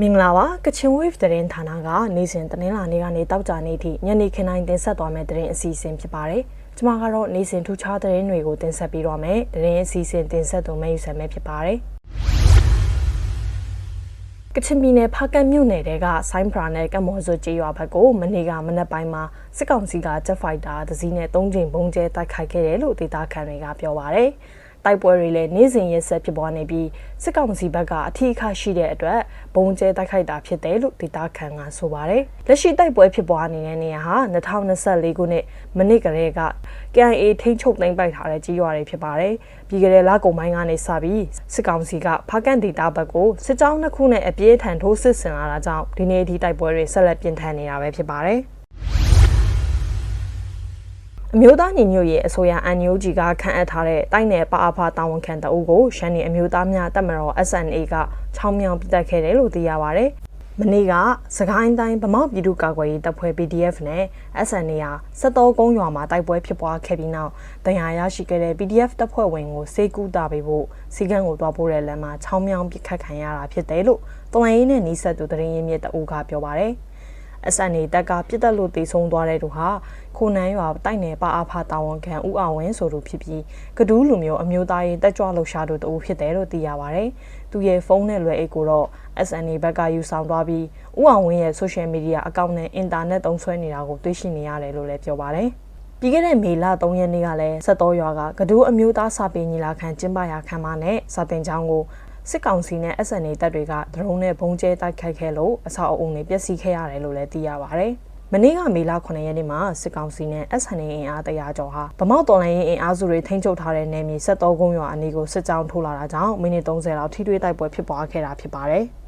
မင်္ဂလာပါကချင် wave သတင်းဌာနကနေ့စဉ်တနင်္လာနေ့ကနေတောက်ကြနေ့ထိညနေခင်းတိုင်းတင်ဆက်သွားမယ့်သတင်းအစီအစဉ်ဖြစ်ပါတယ်။ကျွန်မကတော့နေ့စဉ်ထူးခြားသတင်းတွေကိုတင်ဆက်ပေးတော့မယ်။သတင်းအစီအစဉ်တင်ဆက်သူမယူဆယ်မဲဖြစ်ပါတယ်။ ကချင်ပြည်နယ်ဖားကတ်မြို့နယ်တဲကဆိုင်းဖရာနဲ့ကမ်မော်ဇိုကျေးရွာဘက်ကိုမနေ့ကမနက်ပိုင်းမှာစစ်ကောင်စီကဂျက်ဖိုက်တာတစ်စီးနဲ့၃ချိန်ဘုံကျဲတိုက်ခိုက်ခဲ့တယ်လို့ဒေသခံတွေကပြောပါရယ်။ တိုက်ပွဲတွေလည်းနေ့စဉ်ရက်ဆက်ဖြစ်ပွားနေပြီးစစ်ကောင်စီဘက်ကအထီးအခရှိတဲ့အတွက်ဘုံကျဲတိုက်ခိုက်တာဖြစ်တယ်လို့ဒေသခံကဆိုပါတယ်။လက်ရှိတိုက်ပွဲဖြစ်ပွားနေတဲ့နေရာဟာ2024ခုနှစ်မနစ်ကလေးက KIA ထိန်းချုပ်သိမ်းပိုက်ထားတဲ့ကြီးရွာတွေဖြစ်ပါတယ်။ပြီးကြတဲ့လကုန်ပိုင်းကနေစပြီးစစ်ကောင်စီကဖားကန်ဒေတာဘက်ကိုစစ်ကြောင်းနှစ်ခုနဲ့အပြေးထန်ထိုးစစ်ဆင်လာတာကြောင့်ဒီနေ့ဒီတိုက်ပွဲတွေဆက်လက်ပြင်းထန်နေတာပဲဖြစ်ပါတယ်။ အမျိုးသားညီညွတ်ရေးအစိုးရ NUG ကခန့်အပ်ထားတဲ့တိုင်းနယ်ပအဖတာဝန်ခံတအုပ်ကိုရှမ်းပြည်အမျိုးသားများတပ်မတော် SNA ကချောင်းမြောင်ပြတ်ခဲ့တယ်လို့သိရပါဗျ။မနေ့ကစကိုင်းတိုင်းဗမောက်ပြည်သူ့ကာကွယ်ရေးတပ်ဖွဲ့ PDF နဲ့ SNA ဟာစက်တော်ကုန်းရွာမှာတိုက်ပွဲဖြစ်ပွားခဲ့ပြီးနောက်တရားရရှိခဲ့တဲ့ PDF တပ်ဖွဲ့ဝင်ကိုစေကူတာပေးဖို့စီကံကိုတွားပို့တဲ့လမ်းမှာချောင်းမြောင်ပြစ်ခတ်ခံရတာဖြစ်တယ်လို့တဝန်ရင်းနဲ့နီးစပ်သူတရင်ရင်းမြစ်တအုပ်ကပြောပါဗျ။ SNA တက်ကပြစ်တက်လို့တည်ဆုံသွားတဲ့သူဟာခိုနန်းရွာတိုက်နယ်ပအားဖတာဝန်ခံဦးအောင်ဝင်းဆိုသူဖြစ်ပြီးကဒူးလူမျိုးအမျိုးသားရေးတက်ကြွလှုပ်ရှားသူတဦးဖြစ်တယ်လို့သိရပါဗျ။သူရဲ့ဖုန်းနဲ့လွယ်အိတ်ကိုတော့ SNA ဘက်ကယူဆောင်သွားပြီးဦးအောင်ဝင်းရဲ့ social media အကောင့်နဲ့အင်တာနက်သုံးစွဲနေတာကိုတွေ့ရှိနေရတယ်လို့လည်းပြောပါတယ်။ပြီးခဲ့တဲ့မေလ3ရက်နေ့ကလည်းဆက်တော်ရွာကကဒူးအမျိုးသားစာပေညီလာခံကျင်းပရာခံမနဲ့စာတင်ကျောင်းကို စစ်ကောင်စီနဲ့ SNA တပ်တွေက ဒရုန်းနဲ့ဘုံကျဲတိုက်ခိုက်ခဲ့လို့အဆောက်အအုံတွေပျက်စီးခဲ့ရတယ်လို့လည်းသိရပါဗျ။မနေ့ကမေလ9ရက်နေ့မှာစစ်ကောင်စီနဲ့ SNA အင်အား100ကျော်ဟာဗမောက်တော်လိုင်းရင်အင်အားစုတွေထိန်းချုပ်ထားတဲ့နယ်မြေ73ကုန်းရွာအနီးကိုစစ်ကြောင်းထိုးလာတာကြောင့်မိနစ်30လောက်ထိတွေ့တိုက်ပွဲဖြစ်ပွားခဲ့တာဖြစ်ပါတယ်။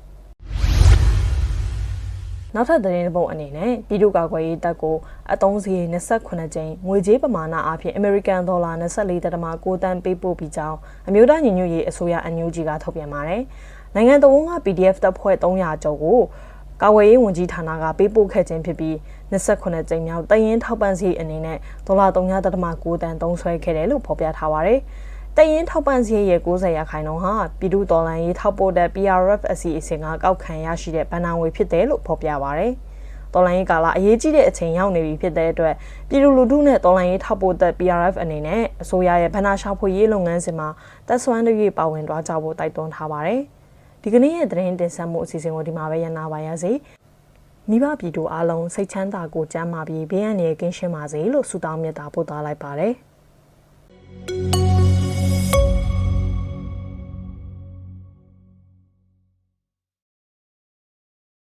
နောက်ထပ်သတင်းတစ်ပုဒ်အနေနဲ့ပြည်သူ့ကာကွယ်ရေးတပ်ကိုအသုံးစရိတ်28ကျင်းငွေကြေးပမာဏအဖြစ် American Dollar 24.6တန်းပေးပို့ပြီးကြောင်းအမျိုးသားညီညွတ်ရေးအစိုးရ NUG ကထုတ်ပြန်ပါတယ်။နိုင်ငံတော်က PDF တပ်ဖွဲ့300ကျော်ကိုကာဝေးရေးဝန်ကြီးဌာနကပေးပို့ခဲ့ခြင်းဖြစ်ပြီး28ကျင်းမြောက်တရင်ထောက်ပံ့စီအနေနဲ့ဒေါ်လာ3.6တန်းသုံးစွဲခဲ့တယ်လို့ဖော်ပြထားပါတယ်။ တရင်ထောက်ပံ့စည်းရဲ့90ရာခိုင်နှုန်းဟာပြည်သူတော်လှန်ရေးထောက်ပို့တဲ့ PRF အစီအစဉ်ကကောက်ခံရရှိတဲ့ဗန်နာငွေဖြစ်တယ်လို့ဖော်ပြပါဗျ။တော်လှန်ရေးကာလအရေးကြီးတဲ့အချိန်ရောက်နေပြီဖြစ်တဲ့အတွက်ပြည်သူလူထုနဲ့တော်လှန်ရေးထောက်ပို့တဲ့ PRF အနေနဲ့အစိုးရရဲ့ဗန်နာရှာဖွေရေးလုပ်ငန်းစဉ်မှာတက်ဆွမ်းတွေပါဝင်သွားကြဖို့တိုက်တွန်းထားပါတယ်။ဒီကနေ့ရဲ့သတင်းတင်ဆက်မှုအစီအစဉ်ကိုဒီမှာပဲရနာပါရစေ။မိဘပြည်သူအားလုံးစိတ်ချမ်းသာကိုကြမ်းမာပြီးဘေးအန္တရာယ်ကင်းရှင်းပါစေလို့ဆုတောင်းမေတ္တာပို့သလိုက်ပါတယ်။